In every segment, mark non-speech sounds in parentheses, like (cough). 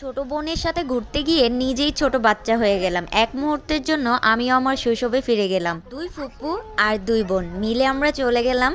ছোট বোনের সাথে ঘুরতে গিয়ে নিজেই ছোট বাচ্চা হয়ে গেলাম। এক মুহূর্তের জন্য আমি আমার শৈশবে ফিরে গেলাম। দুই ফুপু আর দুই বোন, মিলে আমরা চলে গেলাম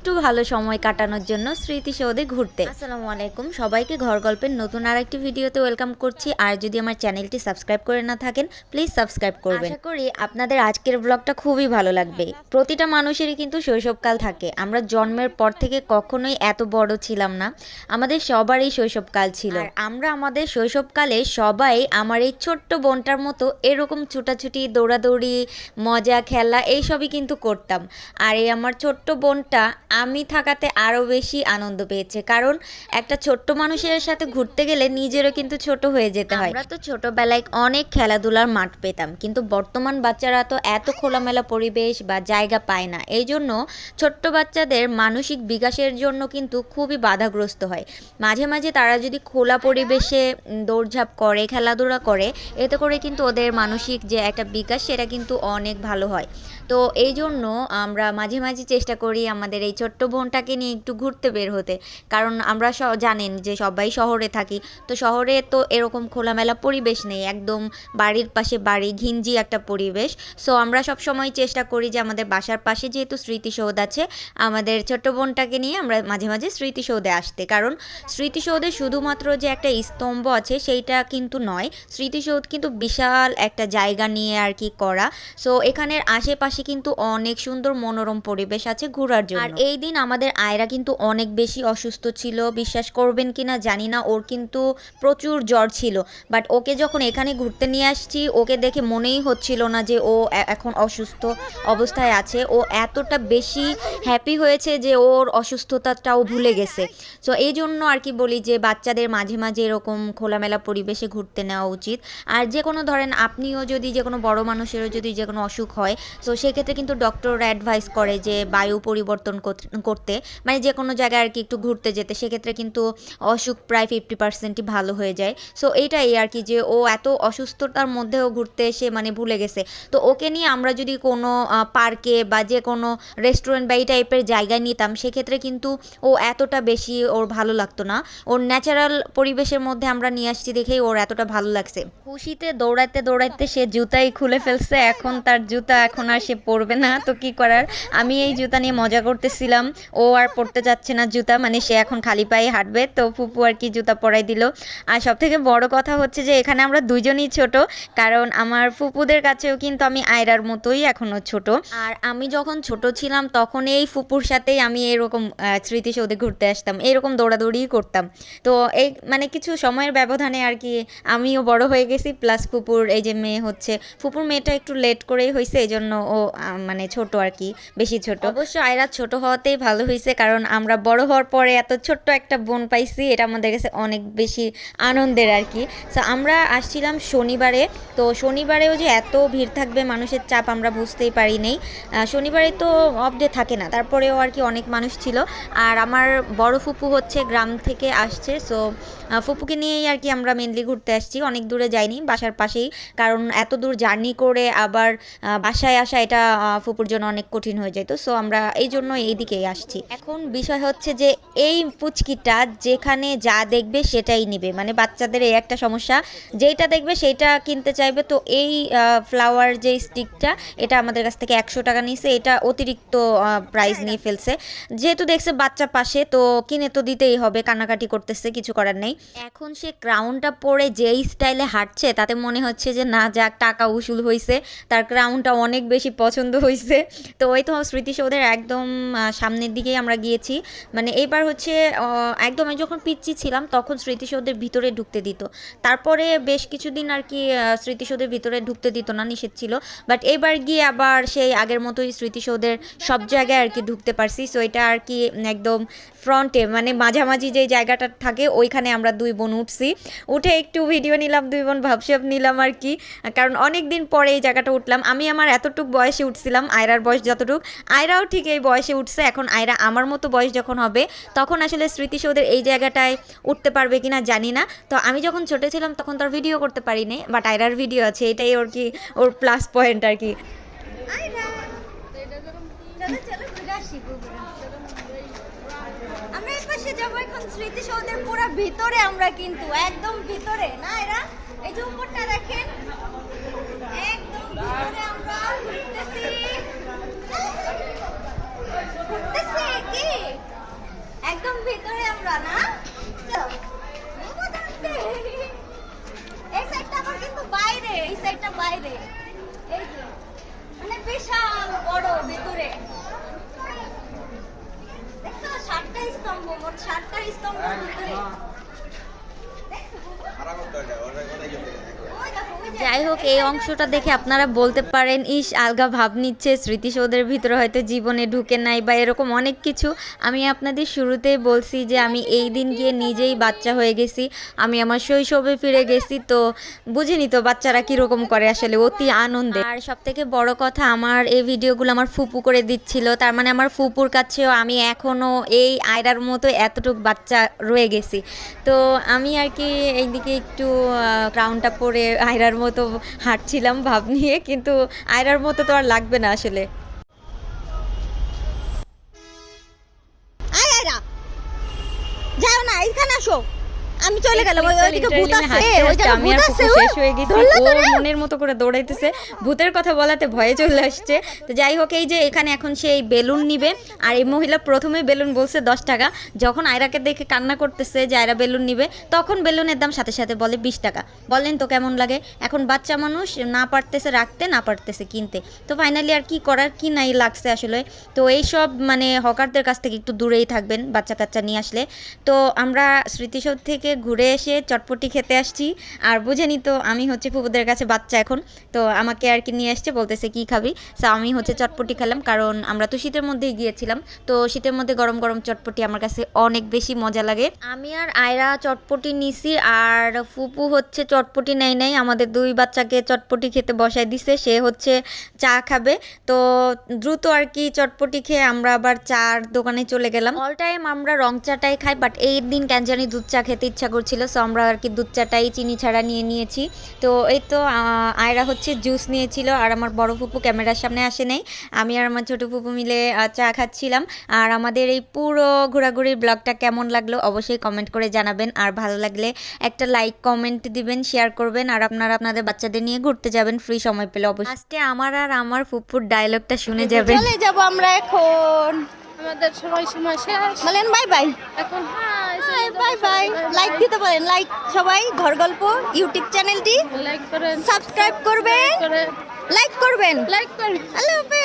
একটু ভালো সময় কাটানোর জন্য স্মৃতিসৌধে ঘুরতে। আসসালামু আলাইকুম। সবাইকে ঘর গল্পের নতুন আর একটি ভিডিওতে ওয়েলকাম করছি। আর যদি আমার চ্যানেলটি সাবস্ক্রাইব করে না থাকেন প্লিজ সাবস্ক্রাইব করবেন। আশা করি আপনাদের আজকের ব্লগটা খুবই ভালো লাগবে। প্রতিটা মানুষেরই কিন্তু শৈশবকাল থাকে। আমরা জন্মের পর থেকে কখনোই এত বড় ছিলাম না। আমাদের সবারই শৈশবকাল ছিল। আর আমরা আমাদের শৈশবকালে সবাই আমার এই ছোট্ট বোনটার মতো এরকম ছুটাছুটি দৌড়াদৌড়ি মজা খেলা এইসবই কিন্তু করতাম। আর এই আমার ছোট্ট বোনটা আমি থাকাতে আরও বেশি আনন্দ পেয়েছে। কারণ একটা ছোট্ট মানুষের সাথে ঘুরতে গেলে নিজেরও কিন্তু ছোট হয়ে যেতে হয়। আমরা তো ছোটবেলায় অনেক খেলাধুলার মাঠ পেতাম। কিন্তু বর্তমান বাচ্চারা তো এত খোলামেলা পরিবেশ বা জায়গা পায় না। এই জন্য ছোট্ট বাচ্চাদের মানসিক বিকাশের জন্য কিন্তু খুবই বাধাগ্রস্ত হয়। মাঝে মাঝে তারা যদি খোলা পরিবেশে দৌড়ঝাঁপ করে, খেলাধুলা করে, এতে করে কিন্তু ওদের মানসিক যে একটা বিকাশ সেটা কিন্তু অনেক ভালো হয়। তো এই জন্য আমরা মাঝে মাঝে চেষ্টা করি আমাদের এই ছোট্ট বোনটাকে নিয়ে একটু ঘুরতে বের হতে। কারণ আমরা স- জানেন যে সবাই শহরে থাকি। তো শহরে তো এরকম খোলামেলা পরিবেশ নেই। একদম বাড়ির পাশে বাড়ি, ঘিঞ্জি একটা পরিবেশ। সো আমরা সব সময় চেষ্টা করি যে আমাদের বাসার পাশে যেহেতু স্মৃতিসৌধ আছে, আমাদের ছোট্ট বোনটাকে নিয়ে আমরা মাঝে মাঝে স্মৃতিসৌধে আসতে। কারণ স্মৃতিসৌধে শুধুমাত্র যে একটা স্তম্ভ আছে, সেইটা কিন্তু নয়। স্মৃতিসৌধ কিন্তু বিশাল একটা জায়গা নিয়ে আর কি করা। সো এখানের আশেপাশে কিন্তু অনেক সুন্দর মনোরম পরিবেশ আছে ঘোরার জন্য। আর এই দিন আমাদের আয়রা কিন্তু অনেক বেশি অসুস্থ ছিল, বিশ্বাস করবেন কি না জানি না, ওর কিন্তু প্রচুর জ্বর ছিল। বাট ওকে যখন এখানে ঘুরতে নিয়ে আসছি, ওকে দেখে মনেই হচ্ছিল না যে ও এখন অসুস্থ অবস্থায় আছে। ও এতটা বেশি হ্যাপি হয়েছে যে ওর অসুস্থতাটাও ভুলে গেছে। সো এই জন্য আর কি বলি যে বাচ্চাদের মাঝে মাঝে এরকম খোলামেলা পরিবেশে ঘুরতে নেওয়া উচিত। আর যে কোনো ধরেন আপনিও যদি যে কোনো বড় মানুষেরও যদি যে কোনো অসুখ হয়, তো সেক্ষেত্রে কিন্তু ডক্টররা অ্যাডভাইস করে যে বায়ু পরিবর্তন কর- করতে মানে যে কোনো জায়গায় আর কি একটু ঘুরতে যেতে, সেক্ষেত্রে কিন্তু অসুখ প্রায় ফিফটি পার্সেন্টই ভালো হয়ে যায়। সো এইটাই আর কি যে ও এত অসুস্থতার মধ্যেও ঘুরতে এসে মানে ভুলে গেছে। তো ওকে নিয়ে আমরা যদি কোনো পার্কে বা যে কোনো রেস্টুরেন্ট বা এই টাইপের জায়গায় নিতাম, সেক্ষেত্রে কিন্তু ও এতটা বেশি ওর ভালো লাগতো না। ওর ন্যাচারাল পরিবেশের মধ্যে আমরা নিয়ে আসছি দেখেই ওর এতটা ভালো লাগছে। খুশিতে দৌড়াতে দৌড়াতে সে জুতাই খুলে ফেলছে। এখন তার জুতা এখন আর সে পরবে না। তো কি করার? আমি এই জুতা নিয়ে মজা করতেছিলাম। ও আর পরতে যাচ্ছে না জুতা মানে সে এখন খালি পায়ে হাঁটবে। তো ফুপু আর কি জুতা পরাই দিল। আর সব থেকে বড় কথা হচ্ছে যে, এখানে আমরা দুজনই ছোট, কারণ আমার ফুপুদের কাছেও কিন্তু আমি আয়রার মতোই এখনও ছোট। আর আমি যখন ছোট ছিলাম, তখন এই ফুপুর সাথেই আমি এরকম স্মৃতিসৌধে ঘুরতে আসতাম। এরকম দৌড়াদৌড়িই করতাম। তো এই মানে কিছু সময়ের ব্যবধানে আর কি আমিও বড় হয়ে গেছি, প্লাস ফুপুর এই যে মেয়ে হচ্ছে, ফুপুর মেয়েটা একটু লেট করেই হয়েছে এই জন্য ও মানে ছোট আর কি, বেশি ছোট। অবশ্য আয়রা ছোট হওয়াতেই ভালো হয়েছে, কারণ আমরা বড় হওয়ার পরে এত ছোট্ট একটা বোন পাইছি, এটা আমাদের কাছে অনেক বেশি আনন্দের আর কি। তো আমরা আসছিলাম শনিবারে, তো শনিবারেও যে এত ভিড় থাকবে, মানুষের চাপ আমরা বুঝতেই পারি নাই। শনিবারে তো অফ ডে থাকে না, তারপরেও আর কি অনেক মানুষ ছিল। আর আমার বড় ফুপু হচ্ছে গ্রাম থেকে আসছে সো ফুপুকে নিয়েই আর কি আমরা মেনলি ঘুরতে আসছি, অনেক দূরে যাইনি, বাসার পাশেই। কারণ এত দূর জার্নি করে আবার বাসায় আসা, এটা ফুপুর জন্য অনেক কঠিন হয়ে যেত। সো আমরা এই জন্য এই দিকেই আসছি। এখন বিষয় হচ্ছে যে এই পুচকিটা যেখানে যা দেখবে সেটাই নিবে। মানে বাচ্চাদের এই একটা সমস্যা যেটা দেখবে সেটা কিনতে চাইবে। তো এই ফ্লাওয়ার যে স্টিকটা এটা আমাদের কাছ থেকে একশো টাকা নিয়েছে। এটা অতিরিক্ত প্রাইস নিয়ে ফেলছে। যেহেতু দেখছে বাচ্চা পাশে তো কিনে তো দিতেই হবে। কান্নাকাটি করতেছে কিছু করার নেই। এখন সে ক্রাউনটা পরে যেই স্টাইলে হাঁটছে তাতে মনে হচ্ছে যে না যাক টাকা উসুল হয়েছে তার ক্রাউনটা অনেক বেশি পছন্দ হয়েছে তো ওই তো স্মৃতিসৌধের একদম সামনের দিকেই আমরা গিয়েছি। মানে এবার হচ্ছে একদম আমি যখন পিচ্ছি ছিলাম, তখন স্মৃতিসৌধের ভিতরে ঢুকতে দিত। তারপরে বেশ কিছুদিন আর কি স্মৃতিসৌধের ভিতরে ঢুকতে দিত না, নিষেধ ছিল। বাট এবার গিয়ে আবার সেই আগের মতোই স্মৃতিসৌধের সব জায়গায় আর কি ঢুকতে পারছি। সো এটা আর কি একদম ফ্রন্টে মানে মাঝামাঝি যে জায়গাটা থাকে, ওইখানে আমরা দুই বোন উঠছি। উঠে একটু ভিডিও নিলাম, দুই বোন ভাবসাব নিলাম আর কি। কারণ অনেক দিন পরে এই জায়গাটা উঠলাম। আমি আমার এতটুক বয়সে উঠছিলাম, আয়রার বয়স যতটুক। আয়রাও ঠিক এই বয়সে উঠছে আছে এখন আয়রা আমার মতো বয়স যখন হবে, তখন আসলে স্মৃতিসৌধের এই জায়গাটায় উঠতে পারবে কিনা জানি না। তো আমি যখন ছোটো ছিলাম তখন তার ভিডিও করতে পারিনি বাট আয়রার ভিডিও আছে, এটাই ওর কি, ওর প্লাস পয়েন্ট আর কি। ভিতরে কিন্তু, একদম ভিতরে। না এরা এই যে উপরটা দেখেন, একদম ভিতরে ভিতরে আমরা, না? এই সাইডটা আবার বাইরে মানে বিশাল বড় ভিতরে। দেখো সাতটা স্তম্ভ, মোট সাতটা স্তম্ভ ভিতরে। যাই হোক, এই অংশটা দেখে আপনারা বলতে পারেন ইস আলগা ভাব নিচ্ছে, স্মৃতিসৌধের ভিতরে হয়তো জীবনে ঢুকে নাই, বা এরকম অনেক কিছু। আমি আপনাদের শুরুতেই বলছি যে, আমি এই দিন গিয়ে নিজেই বাচ্চা হয়ে গেছি, আমি আমার শৈশবে ফিরে গেছি, তো বুঝিনি তো বাচ্চারা কীরকম করে আসলে, অতি আনন্দে। আর সব থেকে বড় কথা, আমার এই ভিডিওগুলো আমার ফুপু করে দিচ্ছিল, তার মানে আমার ফুপুর কাছেও আমি এখনও এই আয়রার মতো এতটুক বাচ্চা রয়ে গেছি। তো আমি আর কি এইদিকে একটু ক্রাউনটা পরে আয়রার মতো হাঁটছিলাম ভাব নিয়ে, কিন্তু আয়রার মতো তো আর লাগবে না আসলে। আয় আয়রা যাও না এখানে আসো। আমি চলে গেলাম ওই ওইদিকে ভূত আছে ওই জায়গায় আমি ভূত আছে শেষ হয়ে গেছি মনের মতো করে দৌড়াইতেছে। ভূতের কথা বলাতে ভয়ে চলে আসছে। তো যাই হোক এই যে এখানে এখন সেই বেলুন নিবে আর এই মহিলা প্রথমে বেলুন বলছে দশ টাকা। যখন আয়রাকে দেখে কান্না করতেছে যে আয়রা বেলুন নিবে তখন বেলুনের দাম সাথে সাথে বলে বিশ টাকা। বলেন তো কেমন লাগে? এখন বাচ্চা মানুষ না পারতেছে রাখতে না পারতেছে কিনতে। তো ফাইনালি আর কি করার কি নাই লাগছে আসলে? তো এই সব মানে হকারদের কাছ থেকে একটু দূরেই থাকবেন বাচ্চা কাচ্চা নিয়ে আসলে। তো আমরা স্মৃতিসৌধ থেকে ঘুরে এসে চটপটি খেতে আসছি। আর বুঝেনি তো, আমি হচ্ছে ফুপুদের কাছে বাচ্চা এখন। তো আমাকে আর কি নিয়ে আসছে বলতেছে, কি খাবি? তো আমি হচ্ছে চটপটি খেলাম, কারণ আমরা তো শীতের মধ্যেই গিয়েছিলাম। তো শীতের মধ্যে গরম গরম চটপটি আমার কাছে অনেক বেশি মজা লাগে। আমি আর আয়রা চটপটি নিছি, আর ফুপু হচ্ছে চটপটি নেয় নাই। আমাদের দুই বাচ্চাকে চটপটি খেতে বসায় দিছে, সে হচ্ছে চা খাবে। তো দ্রুত আর কি চটপটি খেয়ে আমরা আবার চার দোকানে চলে গেলাম। অল টাইম আমরা রং চাটাই খাই বাট এই দিন কেন জানি দুধ চা খেতে ইচ্ছা করছিল সো আমরা আর কি দুধ চাটাই চিনি ছাড়া নিয়ে নিয়েছি। তো এই তো আয়রা হচ্ছে জুস নিয়েছিল আর আমার বড় ফুপু ক্যামেরার সামনে আসে নাই। আমি আর আমার ছোট ফুপু মিলে চা খাচ্ছিলাম। আর আমাদের এই পুরো ঘোরাঘুরির ব্লগটা কেমন লাগল অবশ্যই কমেন্ট করে জানাবেন। আর ভালো লাগলে একটা লাইক কমেন্ট দিবেন শেয়ার করবেন। আর আপনারা আপনাদের বাচ্চাদের নিয়ে ঘুরতে যাবেন ফ্রি সময় পেলে অবশ্যই। আজকে আমার আর আমার ফুপুর ডায়লগটা শুনে (laughs) যাবেন। চলে যাব আমরা এখন। আমাদের সময় সীমা শেষ। বলেন বাই বাই এখন হাই বাই বাই লাইক দিতে পারেন। লাইক সবাই ঘর গল্প ইউটিউব চ্যানেলটি লাইক করেন। সাবস্ক্রাইব করবেন। লাইক করবেন। লাইক করবেন আল্লাহ হাফেজ।